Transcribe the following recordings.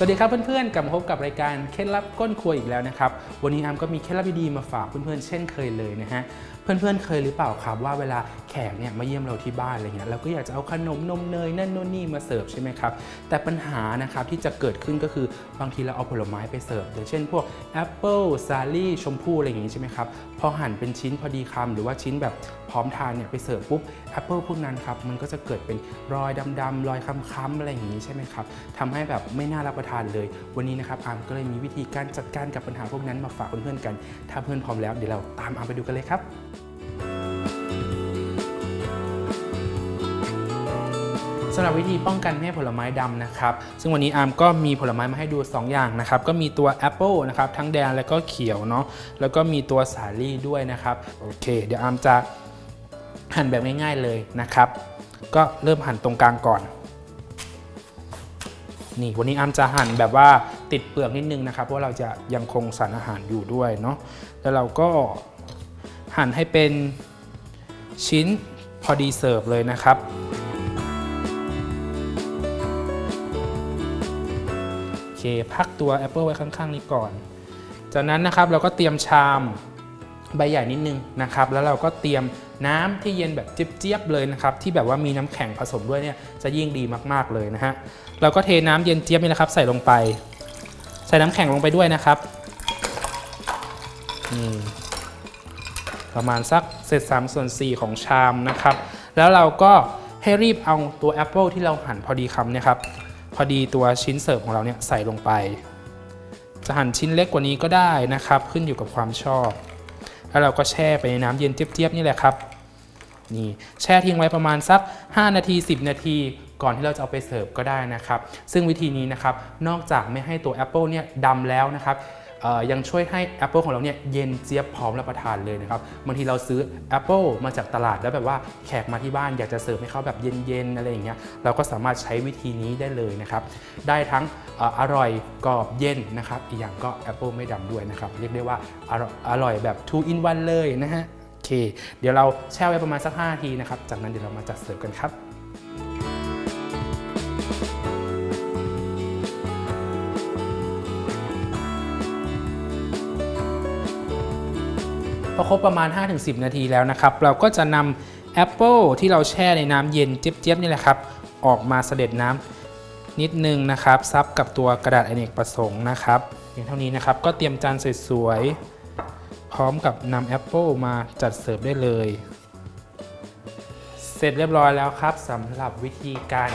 สวัสดีครับเพื่อนๆ กลับมาพบกับรายการเคล็ดลับก้นครัวอีกแล้วนะครับ วันนี้อามก็มีเคล็ดลับดีๆมาฝากเพื่อนๆ เช่นเคยเลยนะฮะ เพื่อนๆ เคยหรือเปล่าครับว่าเวลาแขกเนี่ยมาเยี่ยมเราที่บ้านอะไรเงี้ยเราก็อยากจะเอาขนมนมเนยนั่นนู่นนี่มาเสิร์ฟใช่ไหมครับ แต่ปัญหานะครับที่จะเกิดขึ้นก็คือบางทีเราเอาผลไม้ไปเสิร์ฟอย่างเช่น พวกแอปเปิลซาลี่ชมพู่อะไรอย่างงี้ใช่ไหมครับ พอหั่นเป็นชิ้นพอดีคำหรือว่าชิ้นแบบพร้อมทานเนี่ยไปเสิร์ฟปุ๊บแอปเปิลพวกนั้นครับมันก็จะเกิดเป็นรอยดำๆรอยค้ำๆอะไรอย่างงี้ใช่ไหมครับทำให้แบบไม่น่ารับประทานเลย วันนี้นะครับอาร์มก็เลยมีวิธีการจัดการกับปัญหาพวกนั้นมาฝากเพื่อนๆกัน ถ้าเพื่อนพร้อมแล้วเดี๋ยวเราตามอาร์มไปดูกันเลยครับสำหรับวิธีป้องกันไม่ให้ผลไม้ดำนะครับ ซึ่งวันนี้อาร์มก็มีผลไม้มาให้ดู 2 อย่างนะครับ ก็มีตัวแอปเปิลนะครับทั้งแดงและก็เขียวเนาะ แล้วก็มีตัวสาลี่ด้วยนะครับ โอเค เดี๋ยวอาร์มจะหั่นแบบง่ายๆเลยนะครับ ก็เริ่มหั่นตรงกลางก่อน นี่วันนี้อามจะหั่นแบบว่าติดเปลือกนิดนึงนะครับเพราะเราจะยังคงสารอาหารอยู่ด้วยเนาะแล้วเราก็หั่นให้เป็นชิ้นพอดีเสิร์ฟเลยนะครับ โอเคพักตัวแอปเปิลไว้ข้างๆนี้ก่อน จากนั้นนะครับเราก็เตรียมชาม ใบใหญ่นิดนึงนะครับ แล้วเราก็เตรียมน้ำที่เย็นแบบเจี๊ยบๆเลยนะครับ ที่แบบว่ามีน้ำแข็งผสมด้วยเนี่ยจะยิ่งดีมากๆเลยนะฮะเราก็เทน้ำเย็นเจี๊ยบนี่นะครับ ใส่ลงไป ใส่น้ำแข็งลงไปด้วยนะครับนี่ประมาณสักเศษ3ส่วน4ของชามนะครับ แล้วเราก็ให้รีบเอาตัวแอปเปิลที่เราหั่นพอดีคำเนี่ยครับพอดีตัวชิ้นเสิร์ฟของเราเนี่ยใส่ลงไป จะหั่นชิ้นเล็กกว่านี้ก็ได้นะครับ ขึ้นอยู่กับความชอบ แล้วเราก็แช่ไปในน้ำเย็นเจี๊ยบๆนี่แหละครับนี่แช่ทิ้งไว้ประมาณสัก 5 นาที 10 นาที ก่อนที่เราจะเอาไปเสิร์ฟก็ได้นะครับ ซึ่งวิธีนี้นะครับนอกจากไม่ให้ตัวแอปเปิลเนี่ยดำแล้วนะครับ ยังช่วยให้แอปเปิลของเราเนี่ยเย็นเจี๊ยบพร้อมรับประทานเลยนะครับบางทีเราซื้อแอปเปิลมาจากตลาดแล้วแบบว่าแขกมาที่บ้านอยากจะเสิร์ฟให้เขาแบบเย็นๆอะไรอย่างเงี้ยเราก็สามารถใช้วิธีนี้ได้เลยนะครับได้ทั้งออร่อยกรอบเย็นนะครับอีกอย่างก็แอปเปิลไม่ดำด้วยนะครับเรียกได้ว่าอร่อยอร่อยแบบ two in one เลยนะฮะโอเค เดี๋ยวเราแช่ไว้ประมาณสัก5นาทีนะครับจากนั้นเดี๋ยวเรามาจัดเสิร์ฟกันครับ พอครบประมาณ 5-10 นาทีแล้วนะครับ เราก็จะนำแอปเปิลที่เราแช่ในน้ำเย็นเจี๊ยบๆนี่แหละครับ ออกมาเสด็จน้ำนิดนึงนะครับ ซับกับตัวกระดาษอเนกประสงค์นะครับเพียงเท่านี้นะครับ ก็เตรียมจานสวยๆ พร้อมกับนำแอปเปิลมาจัดเสิร์ฟได้เลย เสร็จเรียบร้อยแล้วครับสำหรับวิธีการ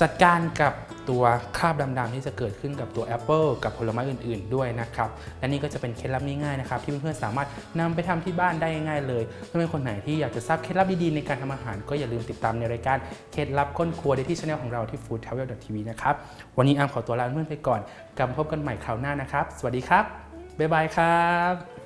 จัดการกับ ตัวคราบดำๆที่จะเกิดขึ้นกับตัวแอปเปิลกับผลไม้อื่นๆ ด้วยนะครับ และนี่ก็จะเป็นเคล็ดลับง่ายๆนะครับ ที่เพื่อนๆสามารถนำไปทำที่บ้านได้ง่ายๆเลยถ้าเป็นคนไหนที่อยากจะทราบเคล็ดลับดีๆในการทำอาหาร ก็อย่าลืมติดตามในรายการเคล็ดลับก้นครัวได้ที่ช่องของเราที่ food travel tv นะครับวันนี้อามขอตัวลาเพื่อนๆไปก่อนกลับมาพบกันใหม่คราวหน้านะครับ สวัสดีครับบ๊ายบายครับ